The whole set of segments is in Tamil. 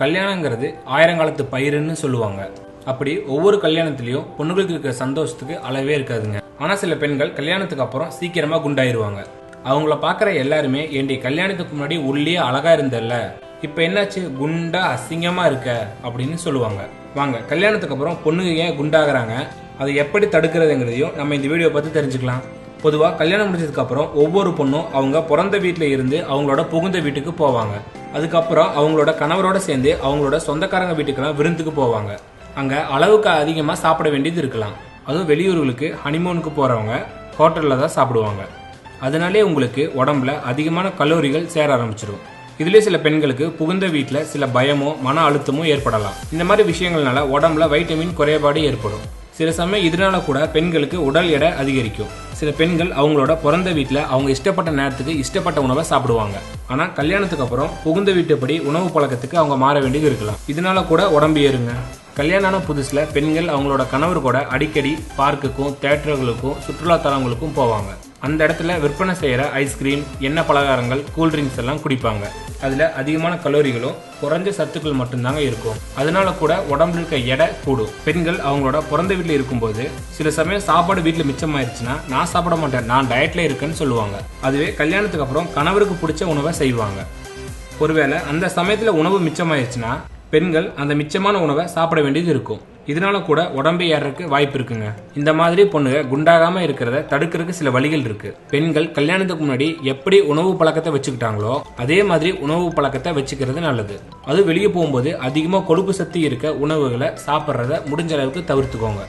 கல்யாணங்கிறது ஆயிரங்காலத்து பயிருன்னு சொல்லுவாங்க. அப்படி ஒவ்வொரு கல்யாணத்துலேயும் பொண்ணுங்களுக்கு இருக்கிற சந்தோஷத்துக்கு அளவே இருக்காதுங்க. ஆனா சில பெண்கள் கல்யாணத்துக்கு அப்புறம் சீக்கிரமா குண்டாயிருவாங்க. அவங்கள பாக்குற எல்லாருமே ஏண்டி கல்யாணத்துக்கு முன்னாடி உள்ளே அழகா இருந்தல்ல? இப்ப என்னாச்சு? குண்டா அசிங்கமா இருக்க? அப்படின்னு சொல்லுவாங்க. வாங்க கல்யாணத்துக்கு அப்புறம் பொண்ணுங்க ஏன் குண்டாகிறாங்க? அதை எப்படி தடுக்கிறதுங்கிறதையும் நம்ம இந்த வீடியோ பார்த்து தெரிஞ்சுக்கலாம். பொதுவாக கல்யாணம் முடிஞ்சதுக்கு அப்புறம் ஒவ்வொரு பொண்ணும் அவங்க பிறந்த வீட்டில் இருந்து அவங்களோட புகுந்த வீட்டுக்கு போவாங்க. அதுக்கப்புறம் அவங்களோட கணவரோட சேர்ந்து அவங்களோட சொந்தக்காரங்க வீட்டுக்கெல்லாம் விருந்துக்கு போவாங்க. அங்க அளவுக்கு அதிகமாக சாப்பிட வேண்டியது இருக்கலாம். அதுவும் வெளியூர்களுக்கு ஹனிமூனுக்கு போறவங்க ஹோட்டலில் தான் சாப்பிடுவாங்க. அதனாலே உங்களுக்கு உடம்புல அதிகமான கலோரிகள் சேர ஆரம்பிச்சிடும் இதுலேயே சில பெண்களுக்கு புகுந்த வீட்டில் சில பயமோ மன அழுத்தமோ ஏற்படலாம். இந்த மாதிரி விஷயங்கள்னால உடம்புல வைட்டமின் குறைபாடு ஏற்படும். சில சமயம் இதனால கூட பெண்களுக்கு உடல் எடை அதிகரிக்கும். சில பெண்கள் அவங்களோட பிறந்த வீட்டில் அவங்க இஷ்டப்பட்ட நேரத்துக்கு இஷ்டப்பட்ட உணவை சாப்பிடுவாங்க. ஆனால் கல்யாணத்துக்கு அப்புறம் புகுந்த வீட்டுப்படி உணவு பழக்கத்துக்கு அவங்க மாற வேண்டியது இருக்கலாம். இதனால கூட உடம்பு ஏறுங்க. கல்யாணம் ஆன புதுசில் பெண்கள் அவங்களோட கணவர் கூட அடிக்கடி பார்க்குக்கும் தேட்டர்களுக்கும் சுற்றுலா தலங்களுக்கும் போவாங்க. அந்த இடத்துல விற்பனை செய்கிற ஐஸ்கிரீம் எண்ணெய் பலகாரங்கள் கூல்ட்ரிங்க்ஸ் எல்லாம் குடிப்பாங்க. அதில் அதிகமான கலோரிகளும் குறைஞ்ச சத்துக்கள் மட்டும்தாங்க இருக்கும். அதனால கூட உடம்புல இருக்க எடை கூடும். பெண்கள் அவங்களோட பிறந்த வீட்டில் இருக்கும்போது சில சமயம் சாப்பாடு வீட்டில் மிச்சமாயிருச்சுன்னா நான் சாப்பிட மாட்டேன் நான் டயட்டில் இருக்கேன்னு சொல்லுவாங்க. அதுவே கல்யாணத்துக்கு அப்புறம் கணவருக்கு பிடிச்ச உணவை செய்வாங்க. ஒருவேளை அந்த சமயத்தில் உணவு மிச்சமாயிருச்சுன்னா பெண்கள் அந்த மிச்சமான உணவை சாப்பிட வேண்டியது இருக்கும். இதனால கூட உடம்பு ஏறக்கு வாய்ப்பு இருக்குங்க. இந்த மாதிரி பொண்ணுங்க குண்டாகாம இருக்கிறத தடுக்கிறதுக்கு சில வழிகள் இருக்கு. பெண்கள் கல்யாணத்துக்கு முன்னாடி எப்படி உணவு பழக்கத்தை வச்சுக்கிட்டாங்களோ அதே மாதிரி உணவு பழக்கத்தை வச்சுக்கிறது நல்லது. அது வெளியே போகும்போது அதிகமாக கொழுப்பு சக்தி இருக்க உணவுகளை சாப்பிட்றத முடிஞ்ச அளவுக்கு தவிர்த்துக்கோங்க.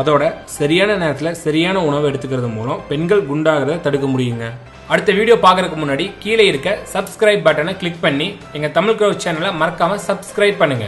அதோட சரியான நேரத்தில் சரியான உணவு எடுத்துக்கிறது மூலம் பெண்கள் குண்டாகிறத தடுக்க முடியுங்க. அடுத்த வீடியோ பார்க்கறதுக்கு முன்னாடி கீழே இருக்க சப்ஸ்கிரைப் பட்டனை கிளிக் பண்ணி எங்க தமிழ் க்ரௌ சேனலை மறக்காம சப்ஸ்கிரைப் பண்ணுங்க.